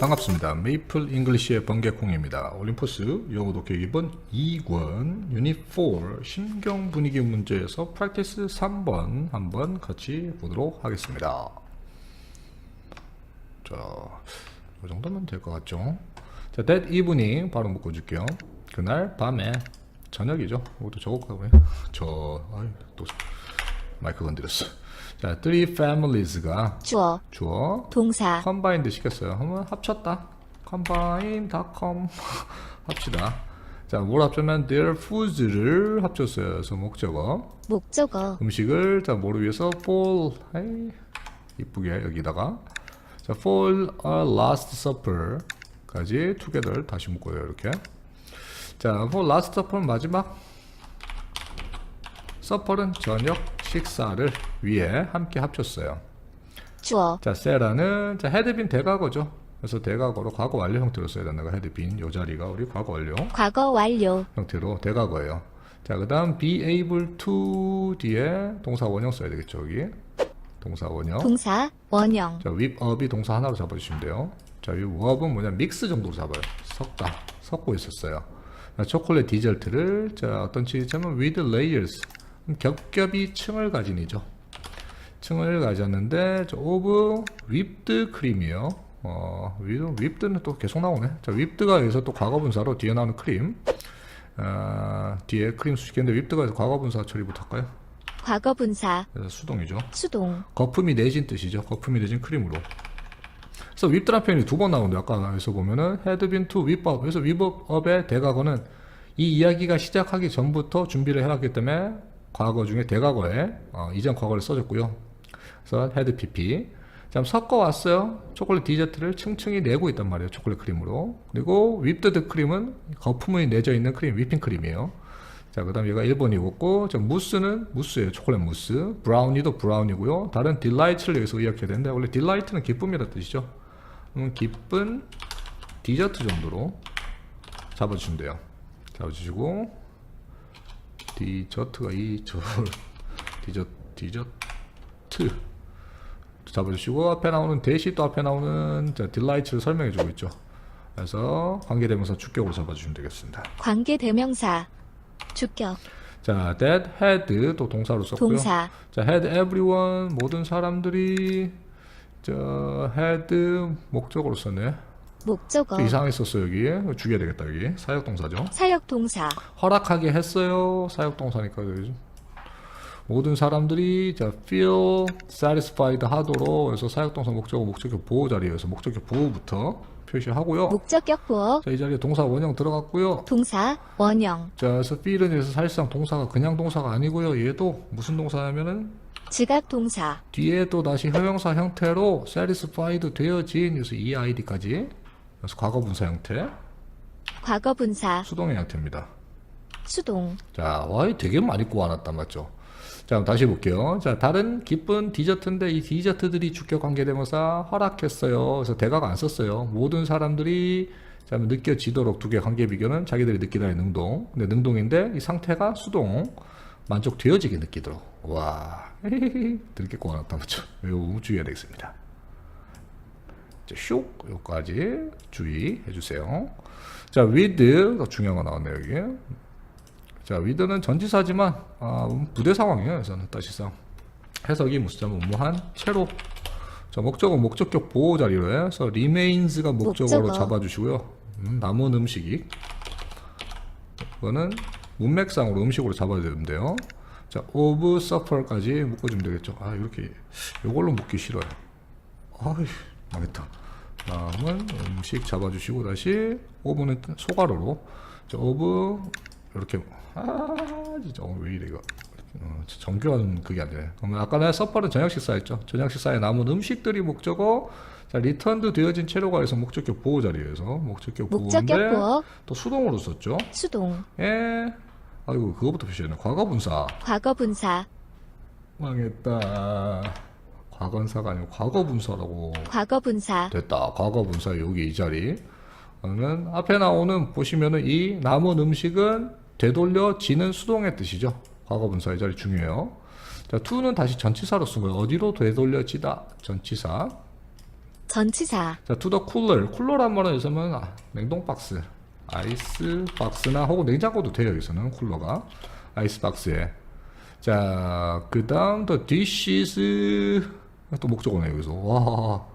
반갑습니다. 메이플 잉글리시의 번개콩입니다. 올림포스 영어 독해 기본 2권 유닛 4 신경 분위기 문제에서 프랙티스 3번 한번 같이 보도록 하겠습니다. 자, 이 정도면 될 것 같죠? 자, that evening 바로 묶어줄게요. 그날 밤에 저녁이죠. 이것도 적을까요? 저, 아이, 또 마이크 건드렸어. 자, three families가 주어, 주어 동사, 컴바인드 시켰어요. 한번 합쳤다. 컴바인닷컴 합시다. 자, 뭘 합치면 their foods를 합쳤어요. 그래서 목적어. 목적어, 음식을 자, 뭐를 위해서 for 아이, 이쁘게 여기다가 자, for a last supper까지 together 다시 묶어요. 이렇게. 자, for last supper 마지막 supper은 저녁 식사를 위해 함께 합쳤어요. 주어, 자, 세라는 자, 헤드빈 대과거죠. 그래서 대과거로 과거 완료 형태로 써야 된다가 헤드빈 요 자리가 우리 과거 완료 과거 완료, 형태로 대과거예요. 자, 그다음 be able to 뒤에 동사 원형 써야 되겠죠, 여기. 동사 원형. 동사, 원형, 자, whip up이 동사 하나로 잡아 주시면 돼요. 자, 이 up은 뭐냐? 믹스 정도로 잡아요. 섞다. 섞고 있었어요. 자, 초콜릿 디저트를 자, 어떤 치즈냐면 with layers. 겹겹이 층을 가진 이죠. 층을 가졌는데 저 오브 whipped 크림이요. 어, whipped는 또 계속 나오네. 자, whipped가 여기서 또 과거분사로 뒤에 나오는 크림. 아, 뒤에 크림 수식했는데 whipped가 과거분사 처리부터 할까요? 과거 분사, 그래서 수동이죠. 수동, 거품이 내진 뜻이죠. 거품이 내진 크림으로. 그래서 윗드란 표현이 두 번 나오는데 아까 여기서 보면은 to whip up. 그래서 up의 대과거는 이 이야기가 시작하기 전부터 준비를 해놨기 때문에 과거 중에 대과거에 어, 이전 과거를 써줬고요. 그래서 had pp. 자, 섞어 왔어요. 초콜릿 디저트를 층층이 내고 있단 말이에요. 초콜릿 크림으로. 그리고 whipped 크림은 거품이 내져 있는 크림, whipping 크림이에요. 자, 그 다음 얘가 1번이었고, 저 무스는 무스예요. 초콜릿 무스. 브라우니도 브라운이고요. 다른 딜라이트를 여기서 의역해야 되는데, 원래 딜라이트는 기쁨이라 뜻이죠. 음, 기쁜 디저트 정도로 잡아주시면 돼요. 잡아주시고, 디저트가 이, 저, 디저, 디저트. 잡아주시고, 앞에 나오는 대시 또 앞에 나오는 자, 딜라이트를 설명해 주고 있죠. 그래서 관계대명사 주격으로 잡아주시면 되겠습니다. 관계 대명사, 주격, 자, that had 또 동사로 썼고요. 동사, 자, had everyone 모든 사람들이 저 had 목적으로 썼네. 목적어, 좀 이상하게 썼어 여기. 이거 죽여야 되겠다 여기. 사역 동사죠. 사역 동사, 허락하게 했어요. 사역 동사니까 여기. 모든 사람들이 자 feel satisfied 하도록 그래서 사역 동사 목적어 목적격 보호 자리에서 목적격 보호부터 표시하고요. 목적격 보어, 자, 이 자리에 동사 원형 들어갔고요. 동사, 원형, 자, 그래서 feel은 여기서 사실상 동사가 그냥 동사가 아니고요. 얘도 무슨 동사냐면은 지각 동사, 뒤에 또 다시 형용사 형태로 satisfied 되어진 그래서 EID까지 그래서 과거 분사 형태 과거 분사, 수동의 형태입니다. 수동, 자, 와, 이 되게 많이 꼬아놨다 맞죠? 자, 다시 볼게요. 자, 다른 기쁜 디저트인데 이 디저트들이 주격 관계대명사 허락했어요. 그래서 대가가 안 썼어요. 모든 사람들이 자, 느껴지도록 두 개 관계 비교는 자기들이 느끼다의 능동. 근데 능동인데 이 상태가 수동. 만족되어지게 느끼도록. 와, 들게 꼬아놨다 맞죠? 이거 주의해야 되겠습니다. 자, 쇽 요까지 주의해 주세요. 자, with 중요한 거 나왔네요 여기. 자, with는 전치사지만 아, 음, 부대 상황이에요. 그래서는 사실상 해석이 무슨 무한 채로 자, 목적은 목적격 보호 자리로 해서 remains가 목적어로 목적어. 잡아 주시고요. 음, 남은 음식이 이거는 문맥상으로 음식으로 잡아야 되는데요. 자, of suffer까지 묶어주면 되겠죠. 아, 이렇게 이걸로 묶기 싫어요. 아이, 망했다. 다음은 음식 잡아주시고 다시 오븐은 소가로로 자, 오브 이렇게 아 진짜 오늘 왜 이래 이거 어, 정교한 그게 안 되네. 그러면 아까 내가 서퍼는 저녁 식사했죠. 저녁 식사에 남은 음식들이 목적어 자 리턴도 되어진 채로가 해서 목적격 보호 자리에서 목적격 목적격 보호인데 또 수동으로 썼죠. 수동, 예. 아이고 그거부터 표시했네. 과거 분사 과거 분사, 망했다. 과거사가 아니고 과거 분사라고 과거 분사, 됐다. 과거 분사 여기 이 자리. 그러면 앞에 나오는 보시면은 이 남은 음식은 되돌려지는 수동의 뜻이죠. 과거 분사 이 자리 중요해요. 자, to는 다시 전치사로 쓴 거예요. 어디로 되돌려지다? 전치사. 전치사, 자, to the cooler. 쿨러란 말은 여기서는 아, 냉동 박스, 아이스 박스나 혹은 냉장고도 돼요. 여기서는 쿨러가 아이스 박스에. 자, 그 다음 the dishes 또 목적어네 여기서. 와.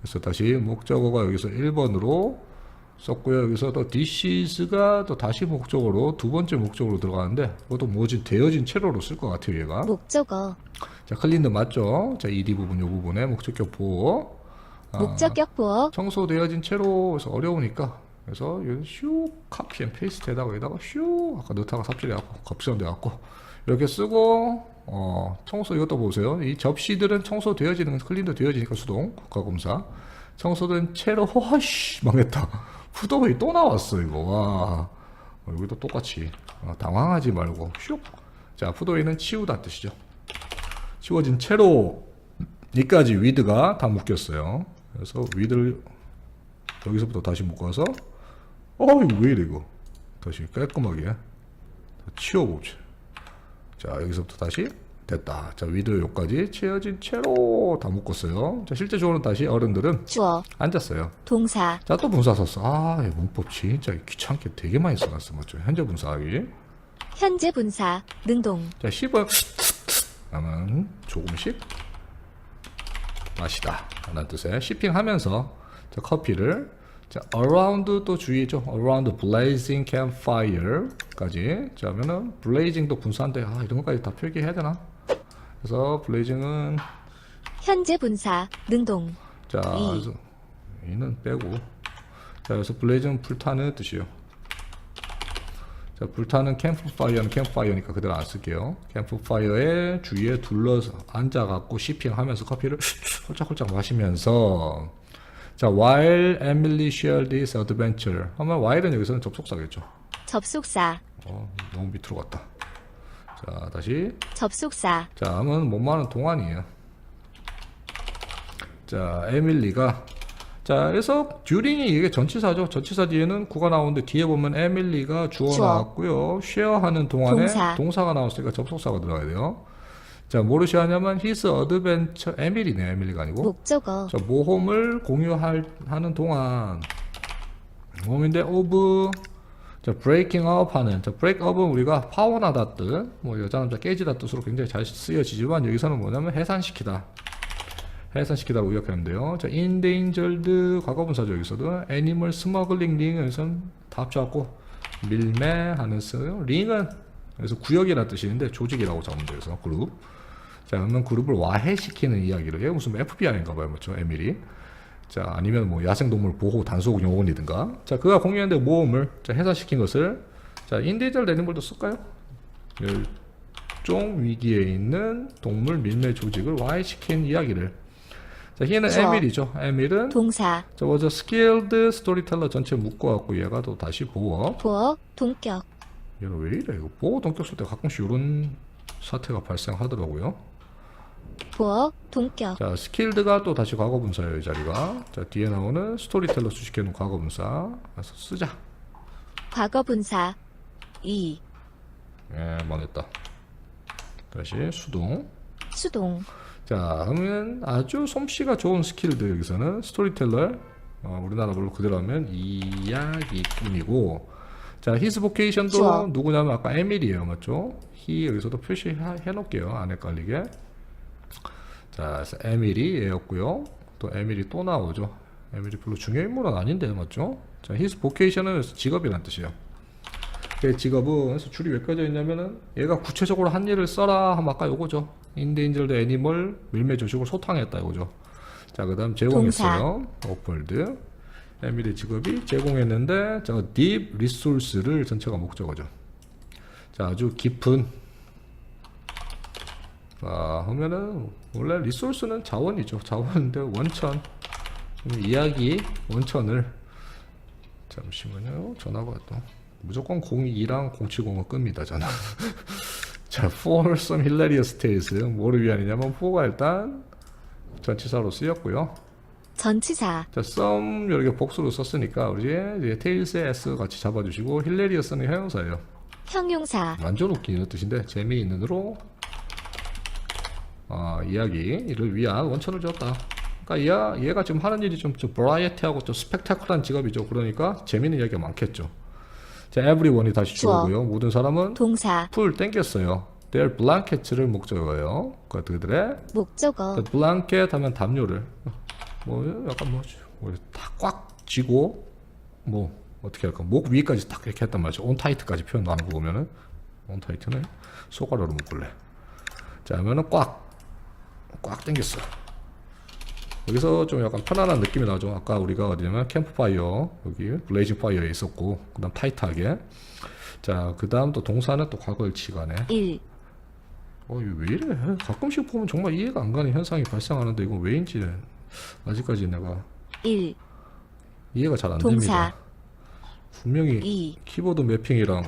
그래서 다시 목적어가 여기서 1번으로 썼고요. 여기서 또 dishes가 또 다시 목적어로 두 번째 목적어로 들어가는데 그것도 뭐지 되어진 채로로 쓸 것 같아요. 얘가. 목적어, 자, 클린드 맞죠? 자, ed 부분 요 부분에 목적격 보호. 아, 목적격 보어, 청소되어진 채로 어려우니까 그래서 슉 카피 앤 페이스트에다가 여기다가 슉 아까 너타가 삽질해갖고 겁수염돼갖고 이렇게 쓰고 어 청소 이것도 보세요. 이 접시들은 청소 되어지는 클린도 되어지니까 수동 국가검사. 청소된 채로 허씨 망했다. 푸더웨이 또 나왔어 이거. 와. 어, 여기도 똑같이. 어, 당황하지 말고 슉자 푸더웨이는 치우다 뜻이죠. 치워진 채로 이까지 위드가 다 묶였어요. 그래서 위드를 여기서부터 다시 묶어서 어 이거 왜 이래 이거 다시 깔끔하게 다 치워봅시다. 자 여기서부터 다시 됐다. 자 위드 요까지 채워진 채로 다 묶었어요. 자 실제 적으로 다시 어른들은 주어, 앉았어요. 동사, 자 또 분사 썼어. 아 이 문법 진짜 귀찮게 되게 많이 써놨어 맞죠? 현재 분사하기. 현재 분사, 능동, 자, 10원 하면 조금씩 마시다 라는 뜻의 shipping하면서 자, 커피를 자, around 또 주의죠. around blazing campfire까지. 자, 하면은 blazing도 분사인데 아, 이런 것까지 다 표기해야 되나? 그래서 blazing은 현재 분사, 능동, 자, 이. 그래서 이는 빼고. 자, 그래서 블레이즈는 불타는 뜻이요. 자, 불타는 캠프파이어는 캠프파이어니까 그대로 안 쓸게요. 캠프파이어에 주위에 둘러서 앉아갖고 시핑하면서 커피를 홀짝홀짝 마시면서 자, while Emily shared this adventure 하면 while은 여기서는 접속사겠죠. 접속사, 어, 너무 밑으로 갔다. 자, 다시 접속사, 자, 하면 뭐만은 동안이에요. 자, 에밀리가 자, 그래서 듀링이 이게 전치사죠. 전치사 뒤에는 구가 나오는데 뒤에 보면 에밀리가 주어 주어. 나왔고요. 쉐어하는 동안에 동사. 가 나왔으니까 접속사가 들어가야 돼요. 자, 뭐를 쉐어하냐면 his adventure 에밀리네, 에밀리가 아니고. 목적어, 자, 모험을 공유할 하는 동안 모험인데 오브 자, breaking up 하는 자, break up은 우리가 파원하다 뜻, 뭐 여자 남자 깨지다 뜻으로 굉장히 잘 쓰여지지만 여기서는 뭐냐면 해산시키다. 해산시키다로 의역하면 돼요. 자, endangered 과거분사죠 여기서도 animal smuggling ring에서는 다 합쳐갖고 밀매하는 쓰 ring은 그래서 구역이라는 뜻이는데 조직이라고. 그래서 그룹. 자, 그러면 그룹을 와해시키는 이야기를 얘 무슨 FBI인가 봐요, 맞죠? 에밀이. 자, 아니면 뭐 야생동물 보호 단속 요원이든가. 자, 그가 공유했는데 모험을 자, 해산시킨 것을 자, 인디젤 내는물도 쓸까요? 멸종 위기에 있는 동물 밀매 조직을 와해시킨 이야기를. 자, 주어. 에밀이죠. 에밀은 동사, 저 먼저 skilled storyteller 전체 묶어 갖고 얘가 또 다시 보어. 보어, 동격, 얘는 왜 이래? 이거 보호 동격 쓸 때 가끔씩 이런 사태가 발생하더라고요. 보어, 동격, 자, 스킬드가 또 다시 과거 분사예요, 이 자리가. 자, 뒤에 나오는 스토리텔러 수식해놓은 과거 분사. 그래서 쓰자. 과거 분사, 이, 예, 망했다. 다시 수동. 수동, 자, 그러면 아주 솜씨가 좋은 스킬드 여기서는 스토리텔러. 어, 우리나라 말로 그대로 하면 이야기꾼이고. 자, 히스 보케이션도 주어. 누구냐면 아까 에밀이에요, 맞죠? 히 여기서도 표시해 놓을게요, 안 헷갈리게. 자, 그래서 에밀이 얘였고요. 또 에밀이 또 나오죠. 에밀이 별로 중요한 인물은 아닌데, 맞죠? 자, 히스 보케이션은 직업이란 뜻이에요. 그 직업은 그래서 줄이 왜 껴져 있냐면은 얘가 구체적으로 한 일을 써라 하면 아까 요거죠. 인데인절드 애니멀 밀매 조직을 소탕했다 이거죠. 자, 그다음 제공했어요. 오폴드. 에밀의 직업이 제공했는데 자, 딥 리소스를 전체가 목적어죠. 자, 아주 깊은 아, 하면은 원래 리소스는 자원이죠. 자원인데 원천 이야기 원천을 잠시만요. 전화가 또 무조건 02랑 070은 끕니다. 저는. 자, for some hilarious tales 뭐를 위한이냐면 for가 일단 전치사로 쓰였고요. 전치사, 자, some 이렇게 복수로 썼으니까 우리 이제 tales의 s 같이 잡아주시고 hilarious는 형용사예요. 형용사, 완전 웃기는 뜻인데 재미있는으로 아, 이야기를 위한 원천을 줬다. 그러니까 얘, 얘가 지금 하는 일이 좀, 좀 버라이어티하고 좀 스펙타클한 직업이죠. 그러니까 재밌는 이야기가 많겠죠. 자, everyone이 다시 주어. 주어고요. 모든 사람은 동사, 풀 땡겼어요. their blankets를 목적어예요. 그 그들의 목적어, 그 blanket 하면 담요를 뭐 약간 뭐다꽉 쥐고 뭐 어떻게 할까 목 위까지 딱 이렇게 했단 말이죠. 온 타이트까지 표현 나오는 거 보면은 온 타이트는 소가로로 묶을래. 자, 하면은 꽉꽉 당겼어. 여기서 좀 약간 편안한 느낌이 나죠. 아까 우리가 어디냐면 캠프파이어 여기 블레이징 파이어에 있었고 그 다음 타이트하게. 자, 그 다음 또 동사는 또 과거일치가네. 1, 어, 이거 왜 이래? 가끔씩 보면 정말 이해가 안 가는 현상이 발생하는데 이건 왜인지 아직까지 내가 1, 이해가 잘 안 동사. 됩니다. 분명히 2, 키보드 매핑이랑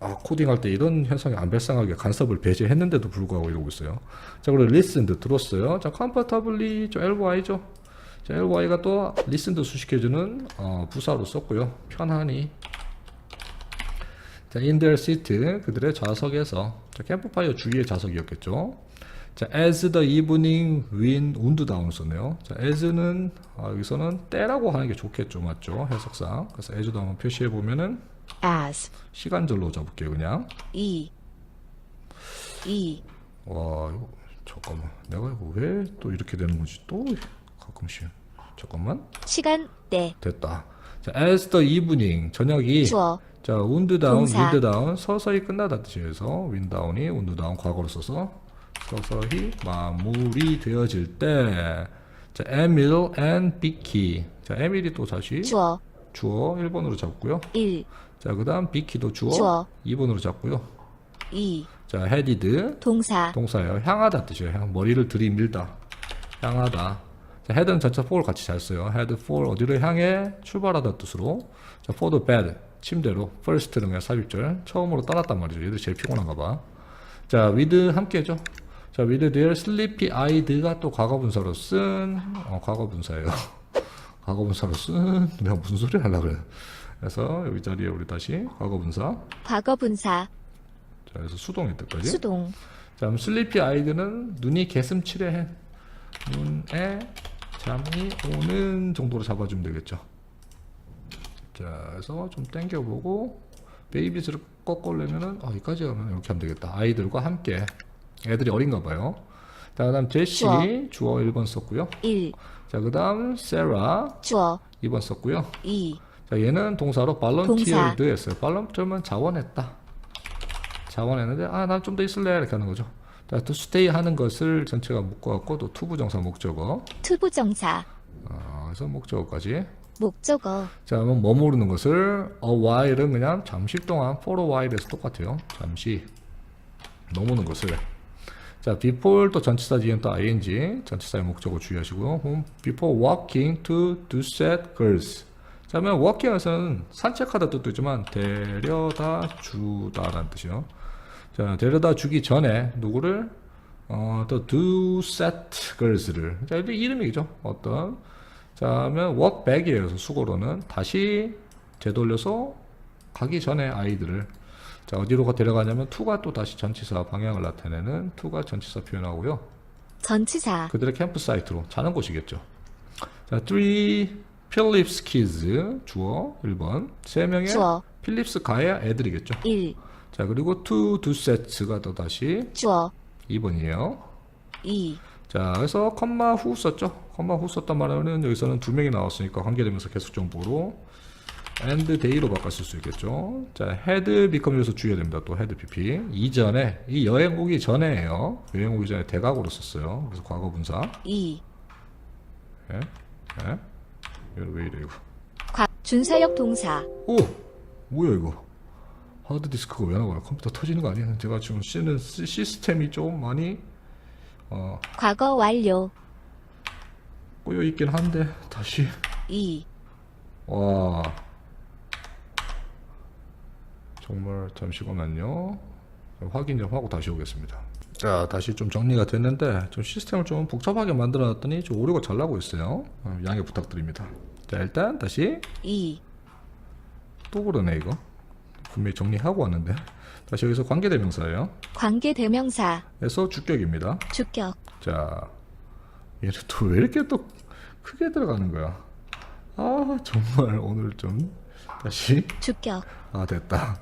아, 코딩할 때 이런 현상이 안 발생하게 간섭을 배제했는데도 불구하고 이러고 있어요. 자, 그리고 listened 들었어요. 자, comfortably 저 ly죠. 자, ly가 또 listened 수식해주는 어, 부사로 썼고요. 편안히. 자, in their seat 그들의 좌석에서 자, 캠프파이어 주위의 좌석이었겠죠. 자, as the evening wind wound down 썼네요. 자, as는 아, 여기서는 때라고 하는 게 좋겠죠, 맞죠? 해석상. 그래서 as도 한번 표시해 보면은 as, 시간절로 잡을게요, 그냥. 2, 2, 와, 이거 잠깐만. 내가 이거 왜 또 이렇게 되는 거지? 또 가끔씩. 잠깐만. 시간대, 됐다. 자, as the evening 저녁이 주어, 자, wind down, 동사. wind down 서서히 끝나다 뜻이어서 wind down이 wind down 과거로 써서 서서히 마무리되어질 때 자, 에밀 and 비키. 자, 에밀이 또 다시 주어, 주어 1번으로 잡고요. 1, 자, 그 다음 비키도 주어, 주어. 2번으로 잡고요. 2, 자, headed 동사, 동사예요. 향하다 뜻이에요. 향, 머리를 들이밀다. 향하다. 자, head는 전체 for 같이 잘 써요. head for 어디를 향해 출발하다 뜻으로. 자, for the bed 침대로 first는 그냥 삽입절 처음으로 따랐단 말이죠. 얘들 제일 피곤한가 봐. 자, with 함께죠. 자, with their sleepy eyed가 또 과거분사로 쓴 어, 과거분사예요. 과거분사로 쓴 내가 무슨 소리 하려고 그래. 그래서 여기 자리에 우리 다시 과거분사. 과거 분사, 자, 그래서 수동의 뜻까지. 수동, 자, 그럼 슬리피 아이드는 눈이 개슴츠레해. 눈에 잠이 오는 정도로 잡아주면 되겠죠. 자, 그래서 좀 당겨보고 베이비스를 꺾으려면은 아, 여기까지 가면 이렇게 하면 되겠다. 아이들과 함께 애들이 어린가 봐요. 자, 그다음 제시 주어. 주어 1번 썼고요. 1, 자, 그다음 세라 주어, 2번 썼고요. 2, 자, 얘는 동사로 동사. 발런티어드 했어요. 발런티어면 자원했다. 자원했는데, 아, 난 좀 더 있을래. 이렇게 하는 거죠. 자, 또 스테이 하는 것을 전체가 묶어갖고, 또 투부정사 목적어. 투부정사, 아, 그래서 목적어까지. 목적어, 자, 그러면 머무르는 것을, a while은 그냥 잠시 동안, for a while에서 똑같아요. 잠시. 머무는 것을. 자, before 또 전치사 뒤엔 또 ing, 전치사의 목적어 주의하시고요. before walking to do set girls. 자, 그러면 walking에서는 산책하다 뜻도 있지만 데려다 주다라는 뜻이요. 자, 데려다 주기 전에 누구를 어, 또 do set girls를 자, 이게 이름이죠. 어떤 자, 그러면 walk back이에요. 수고로는 다시 되돌려서 가기 전에 아이들을 자, 어디로 데려가냐면 to가 또 다시 전치사 방향을 나타내는 to가 전치사 표현하고요. 전치사, 그들의 캠프 사이트로 자는 곳이겠죠. 자, three 필립스 키즈 주어 1번 세 명의 주어, 필립스 가야 애들이겠죠. 1, 자, 그리고 two 두 세트가 또 다시 주어, 2번이에요. 2, 자, 그래서 컴마 후 썼죠. 컴마 후 썼단 말은 여기서는 두 명이 나왔으니까 관계되면서 계속 정보로 and day로 바꿨을 수 있겠죠. 자, had become에서 주의해야 됩니다. 또 had pp 이전에 이 여행 오기 전에예요. 여행 오기 전에 대각으로 썼어요. 그래서 과거 분사. 2, 예? 예? 이거 왜 이래 이거? 과, 준사역 동사, 오! 뭐야 이거? 하드디스크가 왜 나와요? 컴퓨터 터지는 거 아니에요? 제가 지금 쓰는 시- 시스템이 좀 많이 어, 과거 완료, 꼬여 있긴 한데 다시 2, 와 정말 잠시만요. 확인 좀 하고 다시 오겠습니다. 자 다시 좀 정리가 됐는데 좀 시스템을 좀 복잡하게 만들어 놨더니 좀 오류가 잘 나고 있어요. 어, 양해 부탁드립니다. 자 일단 다시 2, 또 그러네 이거. 분명히 정리하고 왔는데. 다시 여기서 관계대명사예요. 관계대명사, 에서 주격입니다. 주격, 자 얘는 또 왜 이렇게 또 크게 들어가는 거야? 아 정말 오늘 좀 다시 주격, 아 됐다.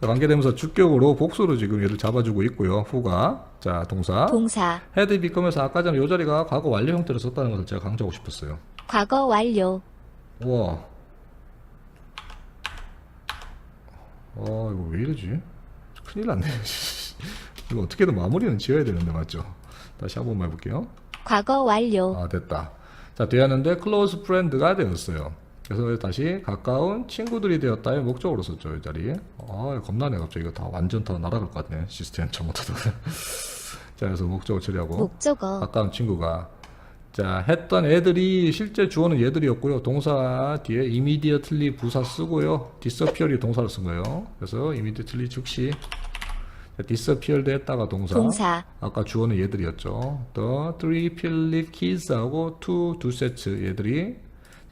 자, 관계되면서 주격으로 복수로 지금 얘를 잡아주고 있고요. 후가 자 동사 동사, 헤드 비컴에서 아까 전에 요 자리가 과거 완료 형태로 썼다는 것을 제가 강조하고 싶었어요. 과거 완료, 우와. 어 이거 왜 이러지? 큰일 났네. 이거 어떻게든 마무리는 지어야 되는데 맞죠? 다시 한 번만 해볼게요. 과거 완료, 아 됐다. 자 되었는데 close friend가 되었어요. 그래서 다시 가까운 친구들이 되었다의 목적으로 썼죠 이 자리. 아 겁나네 갑자기 이거 다 완전 다 날아갈 것 같네 시스템 잘못하다가. 자 그래서 목적어 처리하고 목적어, 가까운 친구가 자 했던 애들이 실제 주어는 얘들이었고요. 동사 뒤에 immediately 부사 쓰고요. disappear이 동사를 쓴 거예요. 그래서 immediately 즉시 자, disappeared 했다가 동사. 동사, 아까 주어는 얘들이었죠. The three Philip kids하고 two 두 세트 얘들이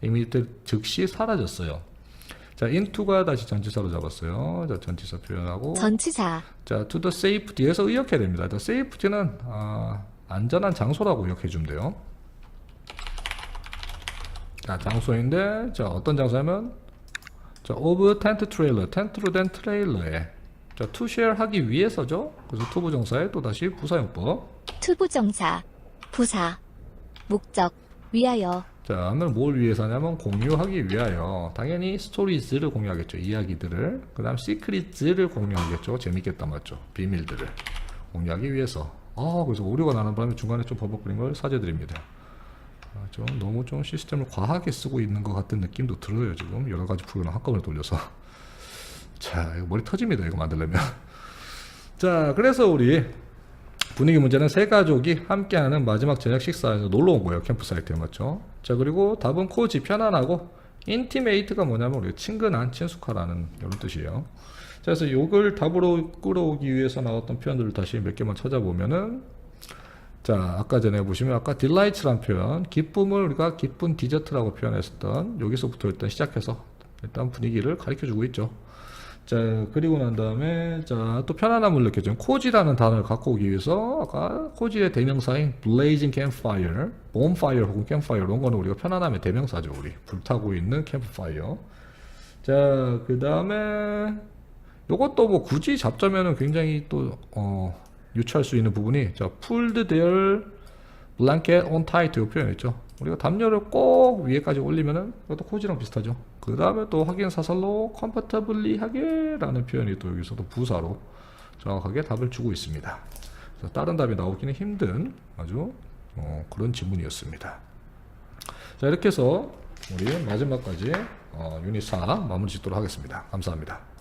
immediately 즉시 사라졌어요. 자, into가 다시 전치사로 잡았어요. 자, 전치사 표현하고. 전치사, 자, to the safety에서 의역해야 됩니다. the safety는 아, 안전한 장소라고 의역해 주면 돼요. 자, 장소인데 자, 어떤 장소냐면 자, of tent trailer, 텐트로 된 트레일러에 자, to share 하기 위해서죠. 그래서 to 부정사에 또 다시 부사용법. 투부정사, 부사, 목적, 위하여, 자, 오늘 뭘 위해서 하냐면 공유하기 위하여 당연히 스토리즈를 공유하겠죠. 이야기들을. 그 다음 시크릿즈를 공유하겠죠. 재밌겠다 맞죠. 비밀들을 공유하기 위해서. 아, 그래서 오류가 나는 바람에 중간에 좀 버벅거린 걸 사죄드립니다. 아, 좀 너무 좀 시스템을 과하게 쓰고 있는 것 같은 느낌도 들어요. 지금 여러 가지 프로그램 한꺼번에 돌려서. 자, 이거 머리 터집니다. 이거 만들려면. 자, 그래서 우리 분위기 문제는 세 가족이 함께하는 마지막 저녁 식사에서 놀러 온 거예요 캠프 사이트에 맞죠? 자 그리고 답은 코지 편안하고 인티메이트가 뭐냐면 우리 친근한 친숙하라는 이런 뜻이에요. 자 그래서 이걸 답으로 끌어오기 위해서 나왔던 표현들을 다시 몇 개만 찾아보면은 자 아까 전에 보시면 아까 딜라이츠란 표현 기쁨을 우리가 기쁜 디저트라고 표현했었던 여기서부터 일단 시작해서 일단 분위기를 가르쳐 주고 있죠. 자 그리고 난 다음에 자 또 편안함을 느껴준 코지라는 단어를 갖고 오기 위해서 아까 코지의 대명사인 blazing campfire, bonfire 혹은 campfire 이런 거는 우리가 편안함의 대명사죠 우리. 불타고 있는 캠프파이어 자그 다음에 요것도 뭐 굳이 잡자면은 굉장히 또 어, 유추할 수 있는 부분이 자 pulled their blanket on tight 이 표현했죠. 우리가 담요를 꼭 위에까지 올리면은 이것도 코지랑 비슷하죠 그 다음에 또 확인 사설로 comfortably 하게 라는 표현이 또 여기서도 부사로 정확하게 답을 주고 있습니다. 다른 답이 나오기는 힘든 아주 어, 그런 지문이었습니다. 자 이렇게 해서 우리 마지막까지 어, 유닛 4 마무리 짓도록 하겠습니다. 감사합니다